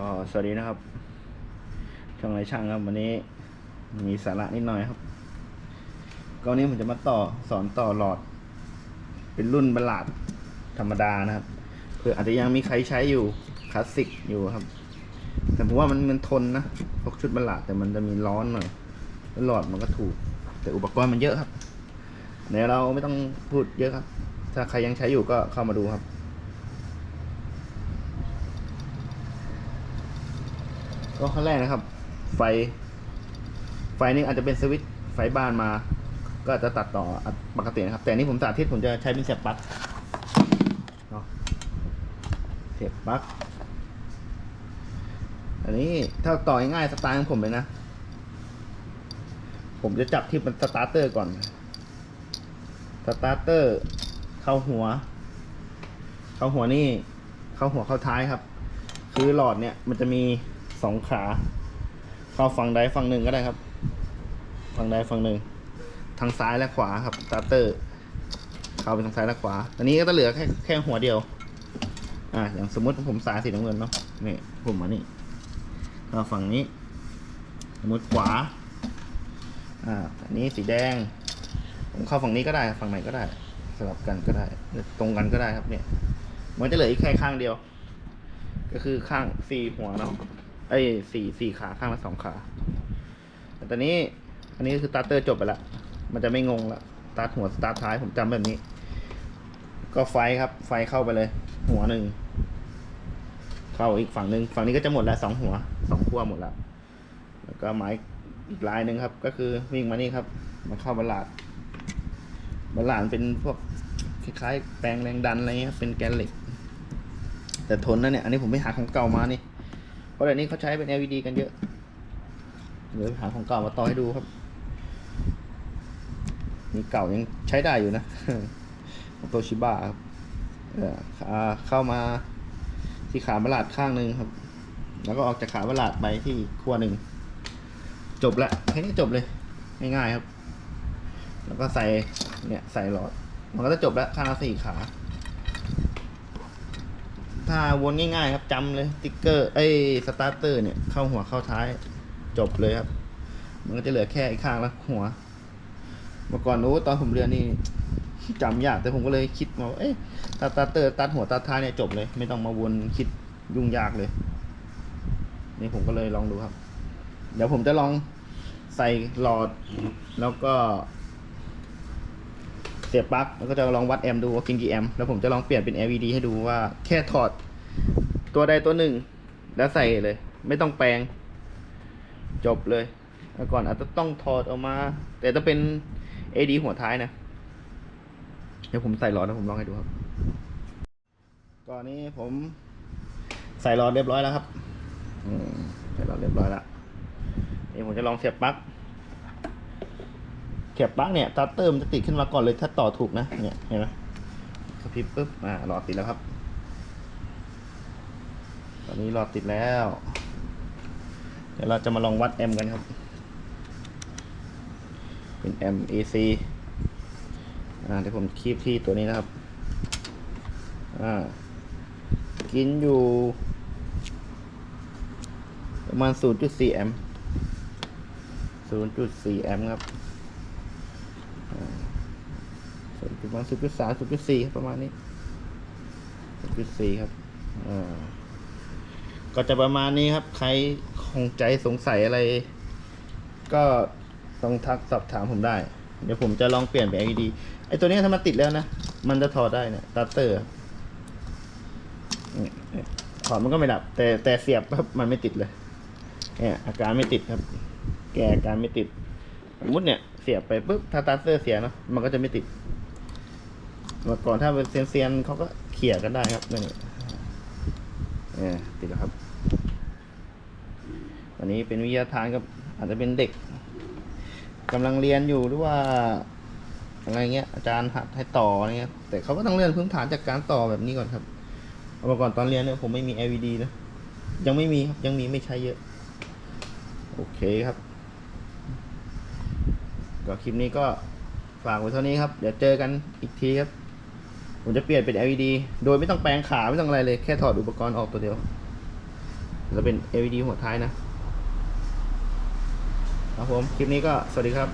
ก็สวัสดีนะครับ ช่องไรช่างครับวันนี้มีสาระนิดหน่อยครับ ก็วันนี้ผมจะมาต่อสอนต่อหลอด เป็นรุ่นบลลาดธรรมดานะครับเพื่ออาจจะยังมีใครใช้อยู่คลาสสิกอยู่ครับ แต่ผมว่ามันมันทนนะพวกชุดบลลาดแต่มันจะมีร้อนหน่อยแล้วหลอดมันก็ถูก แต่อุปกรณ์มันเยอะครับเดี๋ยวเราไม่ต้องพูดเยอะครับ ถ้าใครยังใช้อยู่ก็เข้ามาดูครับ ก็ขั้นแรกนะครับ ไฟ ไฟนี่อาจจะเป็นสวิตช์ไฟบ้านมา ก็อาจจะตัดต่อปกตินะครับ แต่นี่ผมสาธิตผมจะใช้เป็นเสียบปลั๊กเนาะเสียบปลั๊กอันนี้ถ้าต่อง่ายสไตล์ของผมเลยนะ ผมจะจับที่มันสตาร์เตอร์ก่อน สตาร์เตอร์เข้าหัว เข้าหัวนี่ เข้าหัวเข้าท้ายครับ คือหลอดเนี่ยมันจะมี สองขา เข้าฝั่งใดฝั่งหนึ่งก็ได้ครับ ฝั่งใดฝั่งหนึ่ง ทางซ้ายและขวาครับสตาร์เตอร์ เข้าไปทางซ้ายและขวา อันนี้ก็จะเหลือแค่แค่หัวเดียว อ่า อย่างสมมติผมสายสีน้ำเงินเนาะ นี่ผมมานี่เข้าฝั่งนี้ สมมติขวา อ่า อันนี้สีแดง ผมเข้าฝั่งนี้ก็ได้ ฝั่งไหนก็ได้สลับกันก็ได้ตรงกันก็ได้ครับเนี่ย มันจะเหลืออีกแค่ข้างเดียว ก็คือข้างสี่หัวเนาะ เอ้สี่สี่ขาข้างละสองขา แต่ตอนนี้ อันนี้คือสตาร์เตอร์จบไปละ มันจะไม่งงละสตาร์ทหัวสตาร์ทท้ายผมจำแบบนี้ ก็ไฟครับ ไฟเข้าไปเลย หัวหนึ่ง เข้าอีกฝั่งหนึ่งฝั่งนี้ก็จะหมดแล้วสองหัวสองขั้วหมดแล้ว แล้วก็ไม้อีกลายหนึ่งครับ ก็คือวิ่งมานี่ครับมาเข้าบลลาดบลลาดเป็นพวกคล้ายๆแปลงแรงดันอะไรเงี้ยเป็นแกนเหล็ก แต่ทนนะเนี่ย อันนี้ผมไปหาของเก่ามานี่ เพราะเดี๋ยวนี้เขาใช้เป็น LED กันเยอะ เดี๋ยวไปหาของเก่ามาต่อให้ดูครับ นี่เก่ายังใช้ได้อยู่นะโตชิบะครับเขาเข้ามาที่ขาบลาดข้างหนึ่งครับ แล้วก็ออกจากขาบลาดไปที่ขั้วหนึ่ง จบละแค่นี้จบเลย ง่ายๆครับ แล้วก็ใส่เนี่ยใส่หลอด มันก็จะจบแล้วข้างละสี่ขา ถ้าวนง่ายๆ ครับจำเลยติ๊กเกอร์ไอ้สตาร์เตอร์เนี่ยเข้าหัวเข้าท้ายจบเลยครับ มันก็จะเหลือแค่อีกข้างละหัว เมื่อก่อนโอ้ตอนผมเรียนนี่จำยากแต่ผมก็เลยคิดมาว่าเอ๊ะสตาร์เตอร์ตัดหัวตัดท้ายเนี่ยจบเลย ไม่ต้องมาวนคิดยุ่งยากเลย นี่ผมก็เลยลองดูครับ เดี๋ยวผมจะลองใส่หลอดแล้วก็ เสียบปลั๊กแล้วก็จะลองวัดแอมป์ดูว่ากินกี่แอมป์แล้วผมจะลองเปลี่ยนเป็น LED ให้ดูว่าแค่ถอดตัวใดตัวหนึ่ง แล้วใส่เลย ไม่ต้องแปลง จบเลยแล้วก่อนอาจจะต้องถอดออกมา แต่ต้องเป็น AD หัวท้ายนะ เดี๋ยวผมใส่หลอดแล้วผมลองให้ดูครับ ก่อนนี้ผมใส่หลอดเรียบร้อยแล้วครับใส่หลอดเรียบร้อยแล้วนี่ผมจะลองเสียบปลั๊ก เสียบปลั๊กเนี่ยตัดเติมนจะติดขึ้นมาก่อนเลยถ้าต่อถูกนะเนี่ยเห็นไหมกระพริบปุ๊บอ่าหลอดติดแล้วครับ ตอนนี้หลอดติดแล้ว เดี๋ยวเราจะมาลองวัดแอมป์กันครับ เป็นแอมป์ AC อ่าเดี๋ยวผมคีบที่ตัวนี้นะครับ อ่า กินอยู่ ประมาณ 0.4 แอมป์0.4 แอมป์ครับ ส่วนประมาณ0.3 0.4ครับประมาณนี้0.4ครับอ่าก็จะประมาณนี้ครับ ใครคงใจสงสัยอะไร ก็ต้องทักสอบถามผมได้ เดี๋ยวผมจะลองเปลี่ยนเป็น LED ไอตัวนี้ถ้ามันติดแล้วนะ มันจะถอดได้เนี่ยตัตเตอร์ถอดมันก็ไม่ดับ แต่แต่เสียบครับมันไม่ติดเลยเนี่ยอาการไม่ติดครับ แกอาการไม่ติดสมมติเนี่ยเสียบไปปุ๊บถ้าตัตเตอร์เสียเนาะมันก็จะไม่ติด เมื่อก่อนถ้าเป็นเซียนๆเขาก็เขี่ยกันได้ครับนี่เนี่ยติดแล้วครับ วันนี้เป็นวิทยาทานกับอาจจะเป็นเด็กกำลังเรียนอยู่หรือว่า อะไรเงี้ยอาจารย์หัดให้ต่ออะไรเงี้ยแต่เขาก็ต้องเรียนพื้นฐานจากการต่อแบบนี้ก่อนครับเอามาก่อนตอนเรียนเนี่ยผมไม่มี LED นะยังไม่มีครับยังมีไม่ใช้เยอะ โอเคครับ ก็คลิปนี้ก็ฝากไว้เท่านี้ครับ เดี๋ยวเจอกันอีกทีครับ ผมจะเปลี่ยนเป็น LED โดยไม่ต้องแปลงขาไม่ต้องอะไรเลย แค่ถอดอุปกรณ์ออกตัวเดียว จะเป็น LED หัวท้ายนะครับผม คลิปนี้ก็สวัสดีครับ